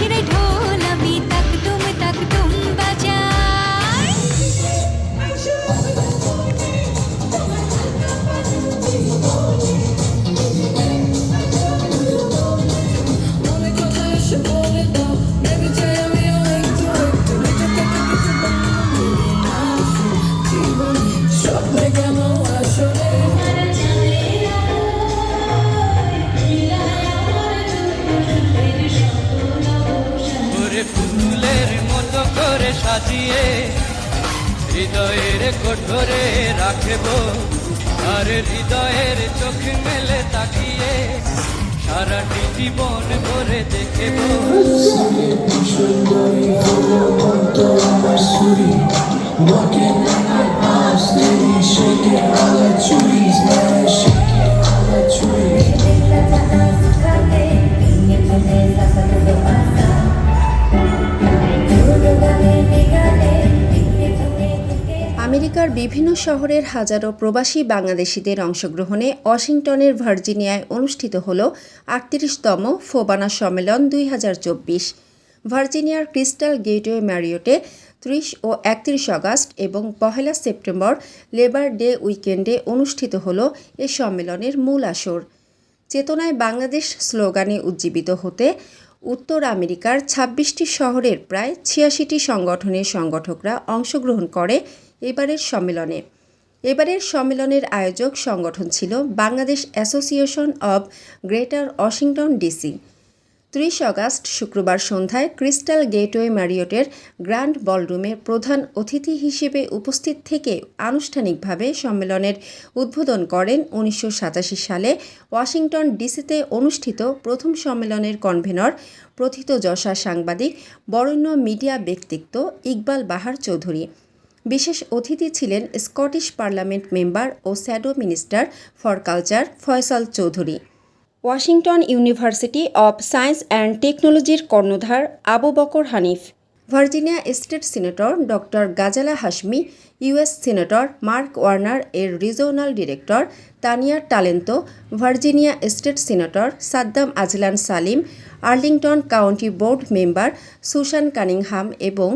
খুশির ঢোল সাজিয়ে হৃদয়ের কঠোরে রাখব আর হৃদয়ের চোখ মেলে তাকিয়ে সারাটি জীবন করে দেখেব Thank you. আমেরিকার বিভিন্ন শহরের হাজারো প্রবাসী বাংলাদেশিদের অংশগ্রহণে ওয়াশিংটনের ভার্জিনিয়ায় অনুষ্ঠিত হল আটত্রিশতম ফোবানা সম্মেলন দুই হাজার চব্বিশ। ভার্জিনিয়ার ক্রিস্টাল গেটওয়ে ম্যারিওটে ত্রিশ ও একত্রিশ আগস্ট এবং পহেলা সেপ্টেম্বর লেবার ডে উইকেন্ডে অনুষ্ঠিত হল এ সম্মেলনের মূল আসর। চেতনায় বাংলাদেশ স্লোগানে উজ্জীবিত হতে উত্তর আমেরিকার ছাব্বিশটি শহরের প্রায় ছিয়াশিটি সংগঠনের সংগঠকরা অংশগ্রহণ করে এবারের সম্মেলনে। এবারের সম্মেলনের আয়োজক সংগঠন ছিল Bangladesh association of greater Washington DC. ত্রিশ আগস্ট শুক্রবার সন্ধ্যায় ক্রিস্টাল গেটওয়ে ম্যারিয়টের গ্র্যান্ড বলরুমে প্রধান অতিথি হিসেবে উপস্থিত থেকে আনুষ্ঠানিকভাবে সম্মেলনের উদ্বোধন করেন উনিশশো সাতাশি সালে ওয়াশিংটন ডিসিতে অনুষ্ঠিত প্রথম সম্মেলনের কনভেনর, প্রথিতযশা সাংবাদিক, বরেণ্য মিডিয়া ব্যক্তিত্ব ইকবাল বাহার চৌধুরী। বিশেষ অতিথি ছিলেন Scottish parliament member O shadow minister for culture Faisal Chowdhury. Washington university of science and টেকনোলজির কর্ণধার Abu Bakar Hanif. Virginia state senator doctor Ghazala Hashmi, US senator Mark Warner এর regional director Tania Talento, Virginia state senator Saddam Azlan Salim, Arlington county board member Susan Cunningham এবং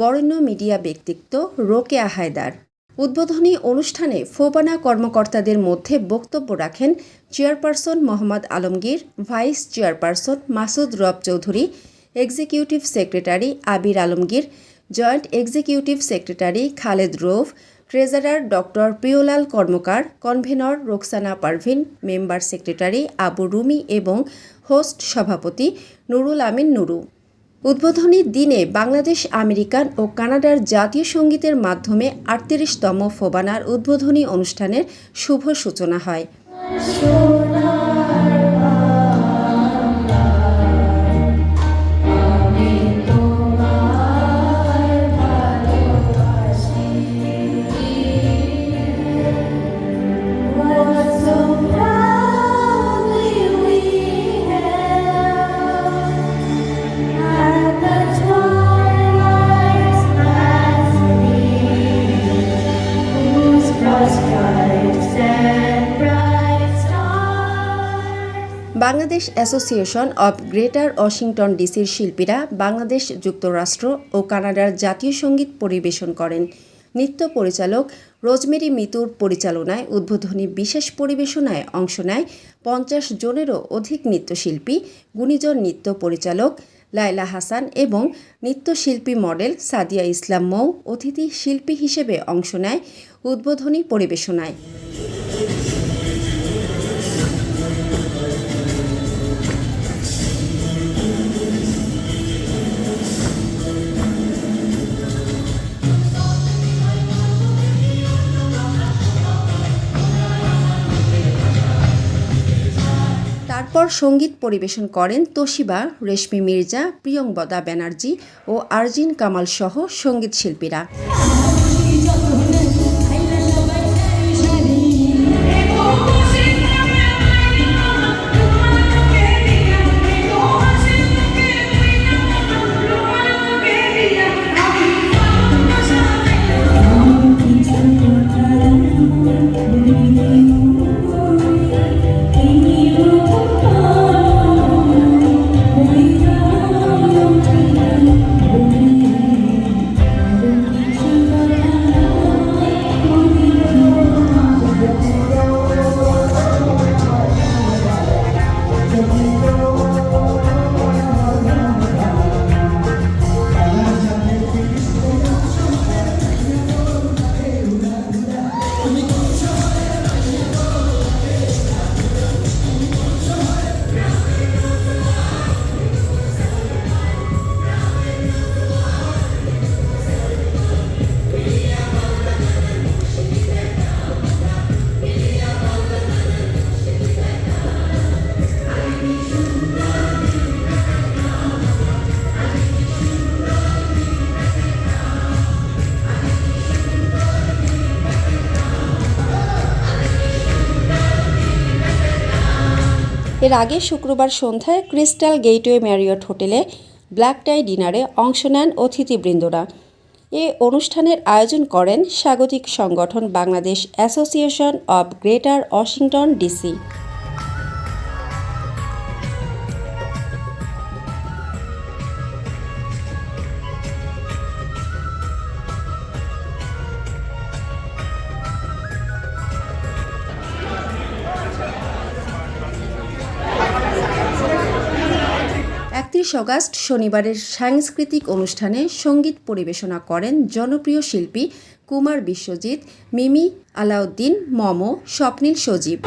বরেণ্য media ব্যক্তিত্ব রোকেয়া হায়দার। উদ্বোধনী অনুষ্ঠানে FOBANA কর্মকর্তাদের মধ্যে বক্তব্য রাখেন chairperson Mohammad Alamgir, vice chairperson Masud Rob Chowdhury, executive secretary Abir Alamgir, joint executive secretary Khaled Rouf, treasurer doctor Priyolal Karmakar, convenor Roksana Parvin, member secretary Abu Rumi এবং হোস্ট সভাপতি নুরুল আমিন নুরু। উদ্বোধনী দিনে বাংলাদেশ, আমেরিকান ও কানাডার জাতীয় সঙ্গীতের মাধ্যমে আটত্রিশতম ফোবানার উদ্বোধনী অনুষ্ঠানের শুভ সূচনা হয়। Bangladesh association of greater Washington ডিসির শিল্পীরা বাংলাদেশ যুক্তরাষ্ট্র ও কানাডার জাতীয় সংগীত পরিবেশন করেন। নৃত্য পরিচালক রোজমেরি মিতুর পরিচালনায় উদ্বোধনী বিশেষ পরিবেশনায় অংশ নেয় পঞ্চাশ জনেরও অধিক নৃত্যশিল্পী, গুণীজন নৃত্য পরিচালক লায়লা হাসান এবং নৃত্যশিল্পী মডেল সাদিয়া ইসলাম মৌ অতিথি শিল্পী হিসেবে অংশ নেয় উদ্বোধনী পরিবেশনায়। তারপর সংগীত পরিবেশন করেন তোশিবা রেশমি মির্জা প্রিয়ংবদা ব্যানার্জি ও আরজিন কামাল সহ সংগীত এর আগে শুক্রবার সন্ধ্যায় ক্রিস্টাল গেটওয়ে ম্যারিয়ট হোটেলে ব্ল্যাক টাই ডিনারে অংশ নেন অতিথিবৃন্দরা। এ অনুষ্ঠানের আয়োজন করেন স্বাগতিক সংগঠন Bangladesh Association of Greater Washington DC. একত্রিশ অগাস্ট শনিবারের সাংস্কৃতিক অনুষ্ঠানে সংগীত পরিবেশনা করেন জনপ্রিয় শিল্পী কুমার বিশ্বজিৎ, মিমি আলাউদ্দিন, মম, স্বপ্নীল সজীব।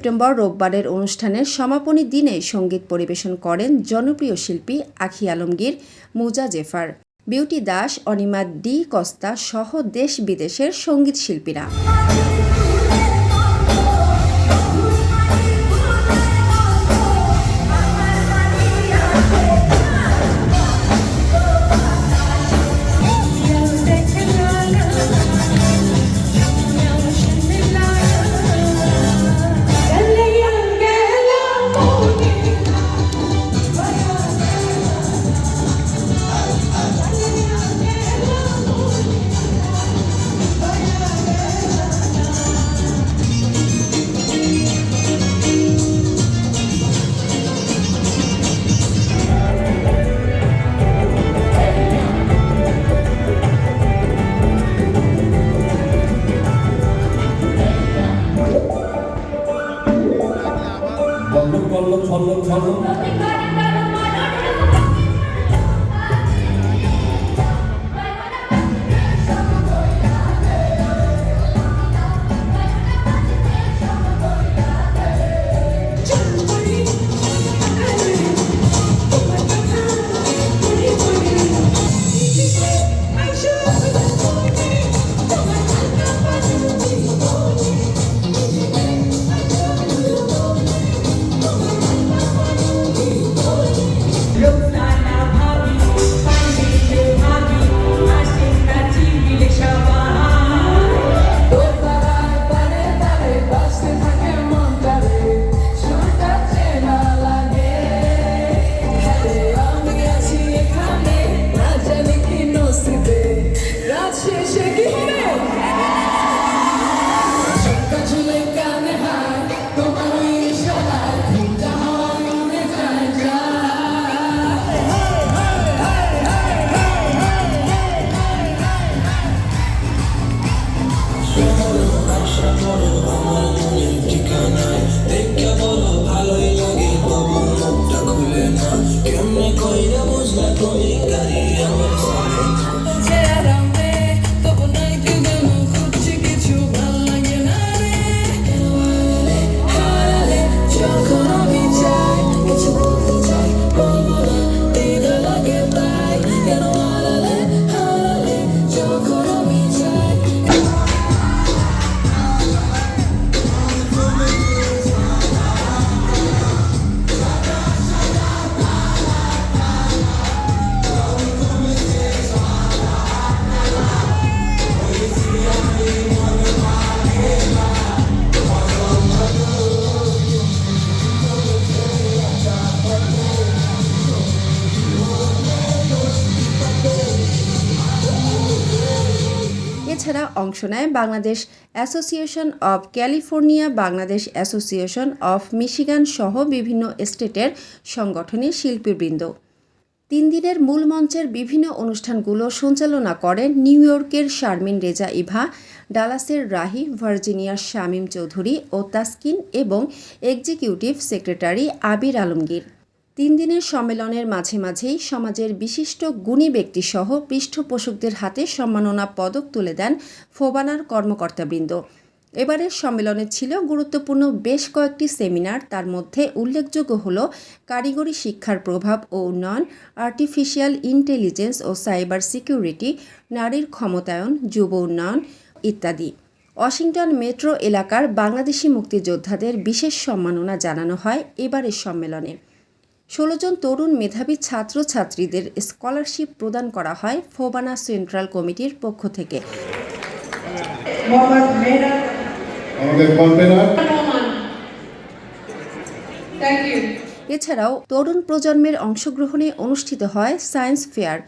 সেপ্টেম্বর রোববারের অনুষ্ঠানের সমাপনী দিনে সংগীত পরিবেশন করেন জনপ্রিয় শিল্পী Akhi Alamgir, মুজা জেফার। Beauty Das, Anima D Costa সহ দেশ বিদেশের সংগীত শিল্পীরা। অংশ নেয় Bangladesh association of California, Bangladesh association of Michigan সহ বিভিন্ন স্টেটের সংগঠনের শিল্পীবৃন্দ। তিন দিনের মূল মঞ্চের বিভিন্ন অনুষ্ঠানগুলো সঞ্চালনা করেন নিউ ইয়র্কের শারমিন রেজা ইভা, ডালাসের রাহি, ভার্জিনিয়ার শামীম চৌধুরী ও তাসকিন এবং এক্সিকিউটিভ সেক্রেটারি আবির আলমগীর। তিন দিনের সম্মেলনের মাঝে মাঝেই সমাজের বিশিষ্ট গুণী ব্যক্তিসহ পৃষ্ঠপোষকদের হাতে সম্মাননা পদক তুলে দেন ফোবানার কর্মকর্তাবৃন্দ। এবারের সম্মেলনে ছিল গুরুত্বপূর্ণ বেশ কয়েকটি সেমিনার, তার মধ্যে উল্লেখযোগ্য হল কারিগরি শিক্ষার প্রভাব ও উন্নয়ন, আর্টিফিশিয়াল ইন্টেলিজেন্স ও সাইবার সিকিউরিটি, নারীর ক্ষমতায়ন, যুব উন্নয়ন ইত্যাদি। ওয়াশিংটন মেট্রো এলাকার বাংলাদেশি মুক্তিযোদ্ধাদের বিশেষ সম্মাননা জানানো হয় এবারের সম্মেলনে। ষোলো জন তরুণ মেধাবী ছাত্রছাত্রীদের স্কলারশিপ প্রদান করা হয় ফোবানা সেন্ট্রাল কমিটির পক্ষ থেকে। এছাড়াও তরুণ প্রজন্মের অংশগ্রহণে অনুষ্ঠিত হয় সায়েন্স ফেয়ার।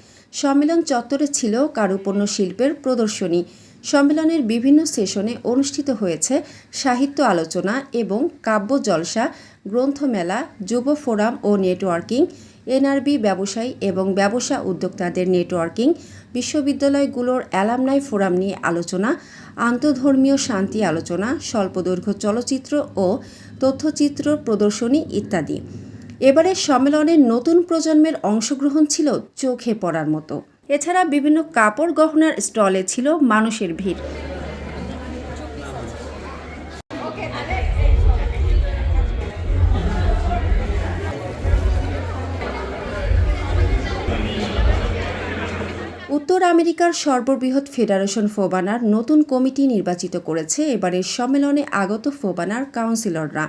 সম্মেলন চত্বরে ছিল কারুপণ্য শিল্পের প্রদর্শনী। সম্মেলনের বিভিন্ন সেশনে অনুষ্ঠিত হয়েছে সাহিত্য আলোচনা এবং কাব্য জলসা, গ্রন্থমেলা, যুব ফোরাম ও নেটওয়ার্কিং, এনআরবি ব্যবসায়ী এবং ব্যবসা উদ্যোক্তাদের নেটওয়ার্কিং, বিশ্ববিদ্যালয়গুলোর অ্যালামনাই ফোরাম নিয়ে আলোচনা, আন্তধর্মীয় শান্তি আলোচনা, স্বল্পদৈর্ঘ্য চলচ্চিত্র ও তথ্যচিত্র প্রদর্শনী ইত্যাদি। এবারের সম্মেলনে নতুন প্রজন্মের অংশগ্রহণ ছিল চোখে পড়ার মতো। এছাড়া বিভিন্ন কাপড় গহনার স্টলে ছিল মানুষের ভিড়। উত্তর আমেরিকার সর্ববৃহৎ ফেডারেশন ফোবানার নতুন কমিটি নির্বাচিত করেছে। এবারের সম্মেলনে আগত ফোবানার কাউন্সিলররা।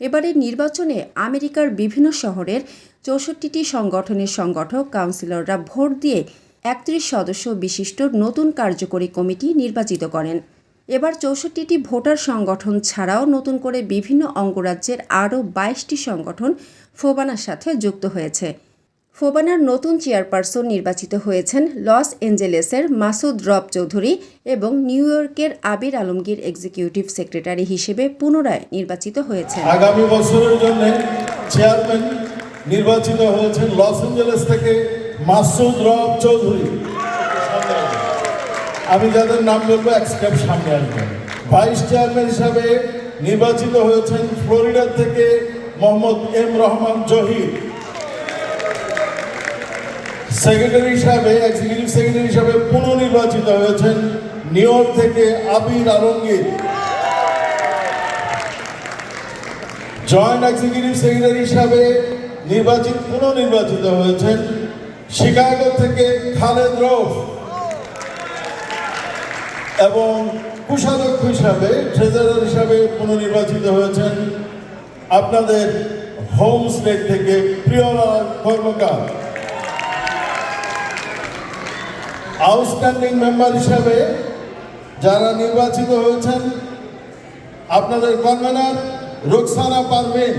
এবারের নির্বাচনে আমেরিকার বিভিন্ন শহরের চৌষট্টিটি সংগঠনের সংগঠক কাউন্সিলররা ভোট দিয়ে একত্রিশ সদস্য বিশিষ্ট নতুন কার্যকরী কমিটি নির্বাচিত করেন। এবার চৌষট্টিটি ভোটার সংগঠন ছাড়াও নতুন করে বিভিন্ন অঙ্গরাজ্যের আরও বাইশটি সংগঠন ফোবানার সাথে যুক্ত হয়েছে। ফোবানার নতুন চেয়ারপারসন নির্বাচিত হয়েছেন লস এঞ্জেলেসের মাসুদ রব চৌধুরী এবং নিউ ইয়র্কের আবির আলমগীর এক্সিকিউটিভ সেক্রেটারি হিসেবে পুনরায় নির্বাচিত হয়েছেন। আগামী বছরের জন্য চেয়ারম্যান নির্বাচিত হয়েছেন লস এঞ্জেলেস থেকে মাসুদ রব চৌধুরী। আমি যাদের নাম বলব এক স্টেপ সামনে আসবেন ভাইস চেয়ারম্যান হিসাবে নির্বাচিত হয়েছেন ফ্লোরিডা থেকে মোহাম্মদ এম রহমান জহির। সেক্রেটারি হিসাবে এক্সিকিউটিভ সেক্রেটারি হিসাবে পুনর্নির্বাচিত হয়েছেন নিউ থেকে Abir Alamgir. Joint executive secretary হিসাবে নির্বাচিত পুনর্নির্বাচিত হয়েছেন শিকাগো থেকে খালেদ রফ। এবং কোষাধ্যক্ষ হিসাবে ট্রেজারার হিসাবে পুনর্নির্বাচিত হয়েছেন আপনাদের হোম স্টেট থেকে প্রিয়লাল কর্মকার। আউটস্ট্যান্ডিং মেম্বার হিসাবে যারা নির্বাচিত হয়েছেন, আপনাদের convener Ruksana Parvin.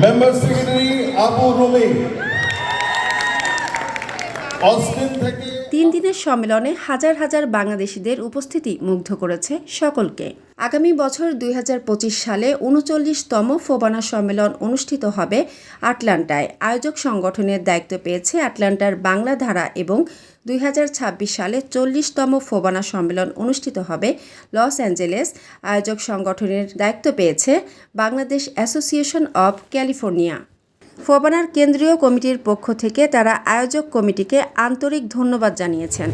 Member secretary Abu Rumi Austin থেকে তিন দিনের সম্মেলনে হাজার হাজার বাংলাদেশিদের উপস্থিতি মুগ্ধ করেছে সকলকে। আগামী বছর দুই হাজার পঁচিশ সালে উনচল্লিশতম ফোবানা সম্মেলন অনুষ্ঠিত হবে আটলান্টায়। আয়োজক সংগঠনের দায়িত্ব পেয়েছে আটলান্টার বাংলা ধারা এবং দুই হাজার ছাব্বিশ সালে চল্লিশতম ফোবানা সম্মেলন অনুষ্ঠিত হবে লস অ্যাঞ্জেলেস। আয়োজক সংগঠনের দায়িত্ব পেয়েছে বাংলাদেশ অ্যাসোসিয়েশন অব ক্যালিফোর্নিয়া। ফোবানার কেন্দ্রীয় কমিটির পক্ষ থেকে তারা আয়োজক কমিটিকে আন্তরিক ধন্যবাদ জানিয়েছেন।